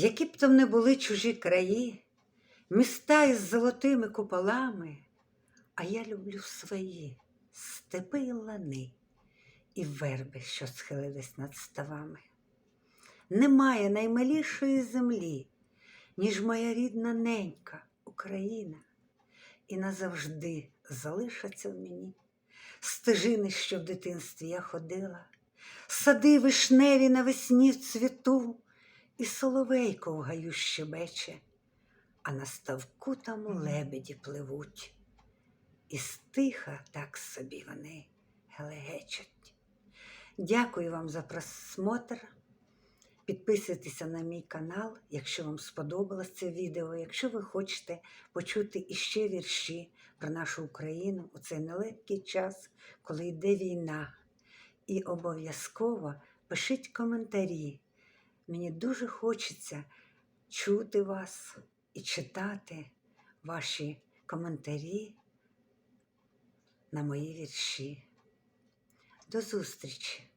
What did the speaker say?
Які б там не були чужі краї, міста із золотими куполами, а я люблю свої степи і лани і верби, що схилились над ставами. Немає наймилішої землі, ніж моя рідна ненька Україна, і назавжди залишаться в мені стежини, що в дитинстві я ходила, сади вишневі навесні в цвіту, і соловейко в гаю щебече, а на ставку там лебеді пливуть, і стиха так собі вони гелегечуть. Дякую вам за просмотр. Підписуйтеся на мій канал, якщо вам сподобалось це відео, якщо ви хочете почути іще вірші про нашу Україну у цей нелегкий час, коли йде війна. І обов'язково пишіть коментарі. Мені дуже хочеться чути вас і читати ваші коментарі на мої вірші. До зустрічі!